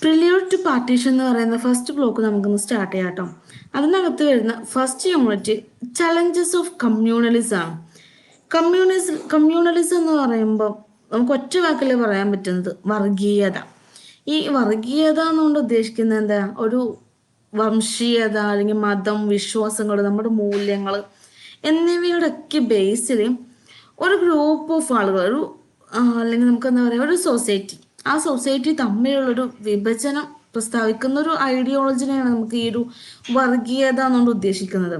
Prelude to partition എന്ന് പറയുന്ന first block നമുക്കൊന്ന് സ്റ്റാർട്ട് ചെയ്യാം കേട്ടോ. അതിനകത്ത് വരുന്ന first unit challenges of communalism ആണ് കമ്മ്യൂണിസം കമ്മ്യൂണലിസം എന്ന് പറയുമ്പോൾ നമുക്ക് ഒറ്റ വാക്കിൽ പറയാൻ പറ്റുന്നത്? വർഗീയത. ഈ വർഗീയത എന്നുകൊണ്ട് ഉദ്ദേശിക്കുന്നത് എന്താ? ഒരു വംശീയത അല്ലെങ്കിൽ മതം വിശ്വാസങ്ങൾ നമ്മുടെ മൂല്യങ്ങൾ എന്നിവയുടെ ഒക്കെ ബേസിൽ ഒരു ഗ്രൂപ്പ് ഓഫ് ആളുകൾ ഒരു അല്ലെങ്കിൽ നമുക്ക് എന്താ പറയുക ഒരു സൊസൈറ്റി ആ സൊസൈറ്റി തമ്മിലുള്ളൊരു വിഭജനം പ്രസ്താവിക്കുന്ന ഒരു ഐഡിയോളജിനെയാണ് നമുക്ക് ഈ ഒരു വർഗീയത എന്നുകൊണ്ട് ഉദ്ദേശിക്കുന്നത്.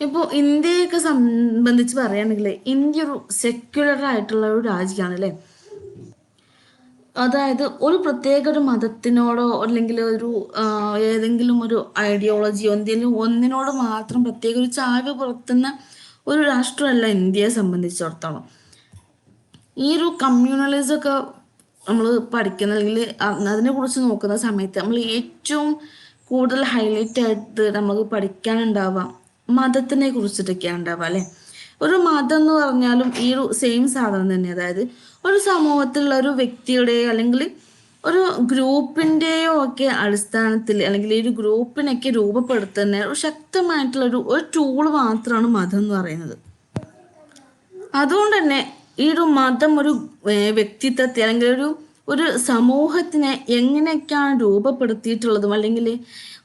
ഇപ്പോൾ ഇന്ത്യയൊക്കെ സംബന്ധിച്ച് പറയുകയാണെങ്കിൽ ഇന്ത്യ ഒരു സെക്യുലർ ആയിട്ടുള്ള ഒരു രാജ്യമാണ് അല്ലേ അതായത് ഒരു പ്രത്യേക ഒരു മതത്തിനോടോ അല്ലെങ്കിൽ ഒരു ഏതെങ്കിലും ഒരു ഐഡിയോളജിയോ എന്തെങ്കിലും ഒന്നിനോട് മാത്രം പ്രത്യേക ഒരു ചായ്വ് പുലർത്തുന്ന ഒരു രാഷ്ട്രമല്ല ഇന്ത്യയെ സംബന്ധിച്ചിടത്തോളം. ഈ ഒരു കമ്മ്യൂണലിസം ഒക്കെ നമ്മൾ പഠിക്കുന്ന അല്ലെങ്കിൽ അതിനെ കുറിച്ച് നോക്കുന്ന സമയത്ത് നമ്മൾ ഏറ്റവും കൂടുതൽ ഹൈലൈറ്റ് ആയിട്ട് നമുക്ക് പഠിക്കാനുണ്ടാവുക മതത്തിനെ കുറിച്ചിട്ടൊക്കെയാണ് ഉണ്ടാവുക അല്ലേ? ഒരു മതം എന്ന് പറഞ്ഞാലും ഈ ഒരു സെയിം സാധനം തന്നെ. അതായത് ഒരു സമൂഹത്തിലുള്ള ഒരു വ്യക്തിയുടെ അല്ലെങ്കിൽ ഒരു ഗ്രൂപ്പിന്റെയോ ഒക്കെ അടിസ്ഥാനത്തിൽ അല്ലെങ്കിൽ ഈ ഒരു ഗ്രൂപ്പിനൊക്കെ രൂപപ്പെടുത്തുന്ന ഒരു ശക്തമായിട്ടുള്ള ഒരു ഒരു ടൂൾ മാത്രമാണ് മതം എന്ന് പറയുന്നത്. അതുകൊണ്ട് തന്നെ ഈ ഒരു മതം ഒരു വ്യക്തിത്വത്തെ അല്ലെങ്കിൽ ഒരു ഒരു സമൂഹത്തിനെ എങ്ങനെയൊക്കെയാണ് രൂപപ്പെടുത്തിയിട്ടുള്ളതും അല്ലെങ്കിൽ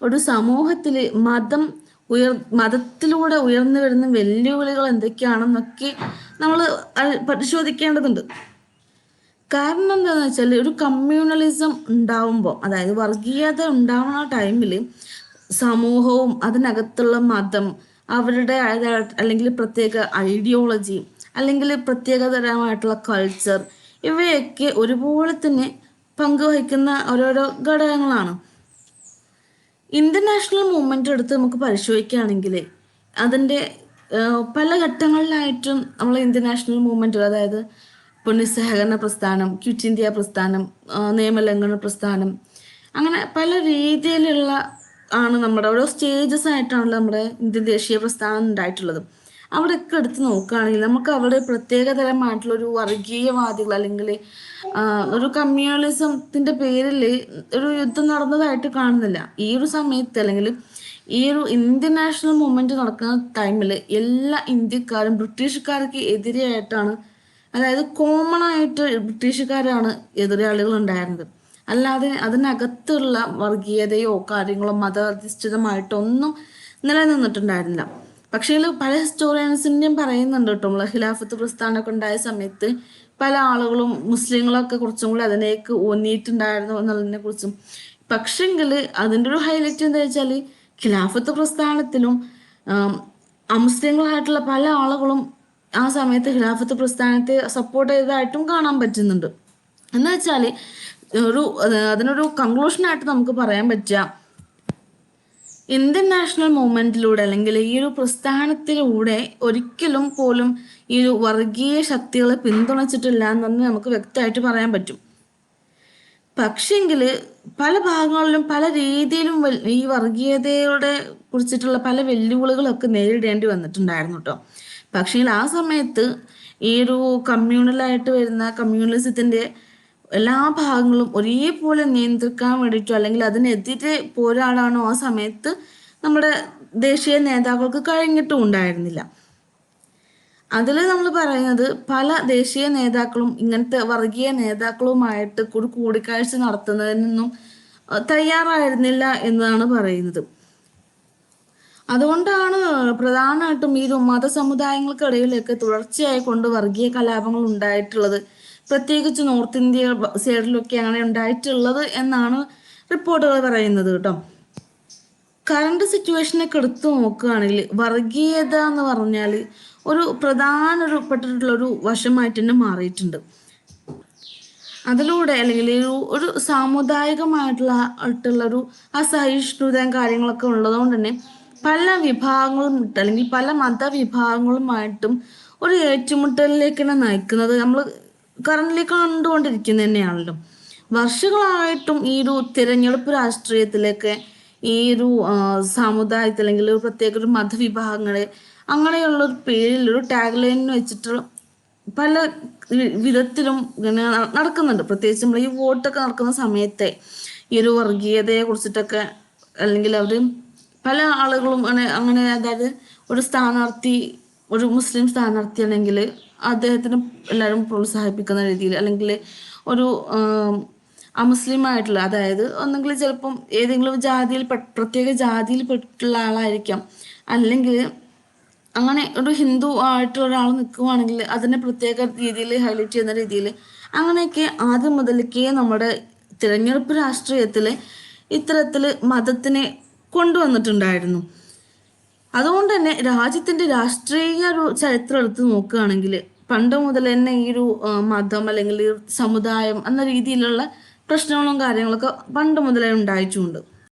ഒരു സമൂഹത്തിൽ മതം ഉയർ മതത്തിലൂടെ ഉയർന്നു വരുന്ന വെല്ലുവിളികൾ എന്തൊക്കെയാണെന്നൊക്കെ നമ്മൾ പരിശോധിക്കേണ്ടതുണ്ട്. കാരണം എന്താണെന്ന് വെച്ചാൽ ഒരു കമ്മ്യൂണലിസം ഉണ്ടാവുമ്പോൾ അതായത് വർഗീയത ഉണ്ടാവുന്ന ടൈമിൽ സമൂഹവും അതിനകത്തുള്ള മതം അവരുടെ അല്ലെങ്കിൽ പ്രത്യേക ഐഡിയോളജി അല്ലെങ്കിൽ പ്രത്യേകതരമായിട്ടുള്ള കൾച്ചർ ഇവയൊക്കെ ഒരുപോലെ തന്നെ പങ്കുവഹിക്കുന്ന ഓരോരോ ഘടകങ്ങളാണ്. ഇന്റർനാഷണൽ നാഷണൽ മൂവ്മെന്റ് എടുത്ത് നമുക്ക് പരിശോധിക്കുകയാണെങ്കിൽ അതിന്റെ പല ഘട്ടങ്ങളിലായിട്ടും നമ്മൾ ഇന്റർനാഷണൽ നാഷണൽ മൂവ്മെന്റ് അതായത് പുനഃസഹകരണ പ്രസ്ഥാനം ക്വിറ്റ് ഇന്ത്യ പ്രസ്ഥാനം നിയമലംഘന പ്രസ്ഥാനം അങ്ങനെ പല രീതിയിലുള്ള ആണ് നമ്മുടെ ഓരോ സ്റ്റേജസ് ആയിട്ടാണല്ലോ നമ്മുടെ ഇന്ത്യൻ ദേശീയ പ്രസ്ഥാനം ഉണ്ടായിട്ടുള്ളത്. അവിടെയൊക്കെ എടുത്ത് നോക്കുകയാണെങ്കിൽ നമുക്ക് അവിടെ പ്രത്യേകതരമായിട്ടുള്ള ഒരു വർഗീയവാദികൾ അല്ലെങ്കിൽ ഒരു കമ്മ്യൂണലിസത്തിന്റെ പേരിൽ ഒരു യുദ്ധം നടന്നതായിട്ട് കാണുന്നില്ല. ഈ ഒരു സമയത്ത് അല്ലെങ്കിൽ ഈ ഒരു ഇന്ത്യൻ നാഷണൽ മൂവ്മെന്റ് നടക്കുന്ന ടൈമിൽ എല്ലാ ഇന്ത്യക്കാരും ബ്രിട്ടീഷുകാർക്ക് എതിരെയായിട്ടാണ് അതായത് കോമൺ ആയിട്ട് ബ്രിട്ടീഷുകാരാണ് എതിരാളികൾ ഉണ്ടായിരുന്നത്. അല്ലാതെ അതിനകത്തുള്ള വർഗീയതയോ കാര്യങ്ങളോ മതാധിഷ്ഠിതമായിട്ടൊന്നും നിലനിന്നിട്ടുണ്ടായിരുന്നില്ല. പക്ഷേ പല ഹിസ്റ്റോറിയൻസിന്റെയും പറയുന്നുണ്ട് കേട്ടോ. ഖിലാഫത്ത് പ്രസ്ഥാനമൊക്കെ ഉണ്ടായ സമയത്ത് പല ആളുകളും മുസ്ലിങ്ങളൊക്കെ കുറച്ചും കൂടി അതിനേക്ക് ഊന്നിയിട്ടുണ്ടായിരുന്നു എന്നുള്ളതിനെ കുറിച്ചും. പക്ഷെങ്കിൽ അതിന്റെ ഒരു ഹൈലൈറ്റ് എന്താ വെച്ചാൽ ഖിലാഫത്ത് പ്രസ്ഥാനത്തിലും അമുസ്ലിങ്ങളായിട്ടുള്ള പല ആളുകളും ആ സമയത്ത് ഖിലാഫത്ത് പ്രസ്ഥാനത്തെ സപ്പോർട്ട് ചെയ്തതായിട്ടും കാണാൻ പറ്റുന്നുണ്ട്. എന്ന് വെച്ചാൽ ഒരു അത് അതിനൊരു കൺക്ലൂഷനായിട്ട് നമുക്ക് പറയാൻ പറ്റുക. ഇന്ത്യൻ നാഷണൽ മൂവ്മെന്റിലൂടെ അല്ലെങ്കിൽ ഈ ഒരു പ്രസ്ഥാനത്തിലൂടെ ഒരിക്കലും പോലും ഈ ഒരു വർഗീയ ശക്തികളെ പിന്തുണച്ചിട്ടില്ല എന്ന് തന്നെ നമുക്ക് വ്യക്തമായിട്ട് പറയാൻ പറ്റും. പക്ഷെങ്കിൽ പല ഭാഗങ്ങളിലും പല രീതിയിലും ഈ വർഗീയതയുടെ കുറിച്ചിട്ടുള്ള പല വെല്ലുവിളികളൊക്കെ നേരിടേണ്ടി വന്നിട്ടുണ്ടായിരുന്നു കേട്ടോ പക്ഷേ ആ സമയത്ത് ഈ ഒരു കമ്മ്യൂണലായിട്ട് വരുന്ന കമ്മ്യൂണലിസത്തിന്റെ എല്ലാ ഭാഗങ്ങളും ഒരേപോലെ നിയന്ത്രിക്കാൻ വേണ്ടിയിട്ടോ അല്ലെങ്കിൽ അതിനെതിരെ പോരാടാനോ ആ സമയത്ത് നമ്മുടെ ദേശീയ നേതാക്കൾക്ക് കഴിഞ്ഞിട്ടും ഉണ്ടായിരുന്നില്ല. അതിൽ നമ്മൾ പറയുന്നത് പല ദേശീയ നേതാക്കളും ഇങ്ങനത്തെ വർഗീയ നേതാക്കളുമായിട്ട് ഒരു കൂടിക്കാഴ്ച നടത്തുന്നതിനൊന്നും നിന്നും തയ്യാറായിരുന്നില്ല എന്നാണ് പറയുന്നത്. അതുകൊണ്ടാണ് പ്രധാനമായിട്ടും ഈ മത സമുദായങ്ങൾക്കിടയിലൊക്കെ തുടർച്ചയായി കൊണ്ട് വർഗീയ കലാപങ്ങൾ ഉണ്ടായിട്ടുള്ളത്. പ്രത്യേകിച്ച് നോർത്ത് ഇന്ത്യ അങ്ങനെ ഉണ്ടായിട്ടുള്ളത് എന്നാണ് റിപ്പോർട്ടുകൾ പറയുന്നത് കേട്ടോ. കറണ്ട് സിറ്റുവേഷനൊക്കെ എടുത്തു നോക്കുകയാണെങ്കിൽ വർഗീയത എന്ന് പറഞ്ഞാൽ ഒരു പ്രധാന ഒരു പെട്ടിട്ടുള്ള ഒരു വശമായിട്ട് തന്നെ മാറിയിട്ടുണ്ട്. അതിലൂടെ അല്ലെങ്കിൽ ഒരു സാമുദായികമായിട്ടുള്ള ഒരു അസഹിഷ്ണുതയും കാര്യങ്ങളൊക്കെ ഉള്ളതുകൊണ്ട് തന്നെ പല വിഭാഗങ്ങളും അല്ലെങ്കിൽ പല മതവിഭാഗങ്ങളുമായിട്ടും ഒരു ഏറ്റുമുട്ടലിലേക്ക് ഏറ്റുമുട്ടലിലേക്കാണ് നയിക്കുന്നത് നമ്മൾ കറന്റ്ലി കണ്ടുകൊണ്ടിരിക്കുന്നത് തന്നെയാണല്ലോ. വർഷങ്ങളായിട്ടും ഈ ഒരു തിരഞ്ഞെടുപ്പ് രാഷ്ട്രീയത്തിലൊക്കെ ഈ ഒരു സമുദായത്തിൽ അല്ലെങ്കിൽ ഒരു പ്രത്യേക ഒരു മതവിഭാഗങ്ങളെ അങ്ങനെയുള്ള ഒരു പേരിൽ ഒരു ടാഗ് ലൈൻ വെച്ചിട്ട് പല വിധത്തിലും ഇങ്ങനെ നടക്കുന്നുണ്ട്. പ്രത്യേകിച്ച് നമ്മൾ ഈ വോട്ടൊക്കെ നടക്കുന്ന സമയത്തെ ഈ ഒരു വർഗീയതയെ കുറിച്ചിട്ടൊക്കെ അല്ലെങ്കിൽ അവർ പല ആളുകളും അങ്ങനെ അതായത് ഒരു സ്ഥാനാർത്ഥി ഒരു മുസ്ലിം സ്ഥാനാർത്ഥിയാണെങ്കിൽ അദ്ദേഹത്തിന് എല്ലാവരും പ്രോത്സാഹിപ്പിക്കുന്ന രീതിയിൽ അല്ലെങ്കിൽ ഒരു അമുസ്ലിം ആയിട്ടുള്ള അതായത് ഒന്നെങ്കിൽ ചിലപ്പം ഏതെങ്കിലും ജാതിയിൽ പ്രത്യേക ജാതിയിൽ പെട്ടുള്ള ആളായിരിക്കാം. അല്ലെങ്കിൽ അങ്ങനെ ഒരു ഹിന്ദു ആയിട്ട് ഒരാൾ നിൽക്കുവാണെങ്കിൽ അതിനെ പ്രത്യേക രീതിയിൽ ഹൈലൈറ്റ് ചെയ്യുന്ന രീതിയിൽ അങ്ങനെയൊക്കെ ആദ്യം മുതൽക്കേ നമ്മുടെ തിരഞ്ഞെടുപ്പ് രാഷ്ട്രീയത്തിൽ ഇത്തരത്തിൽ മതത്തിനെ കൊണ്ടുവന്നിട്ടുണ്ടായിരുന്നു. അതുകൊണ്ട് തന്നെ രാജ്യത്തിന്റെ രാഷ്ട്രീയ ഒരു ചരിത്രം എടുത്ത് നോക്കുകയാണെങ്കിൽ പണ്ട് മുതൽ തന്നെ ഈ ഒരു മതം അല്ലെങ്കിൽ സമുദായം എന്ന രീതിയിലുള്ള പ്രശ്നങ്ങളും കാര്യങ്ങളൊക്കെ പണ്ട് മുതലേ ഉണ്ടായിട്ടുമുണ്ട്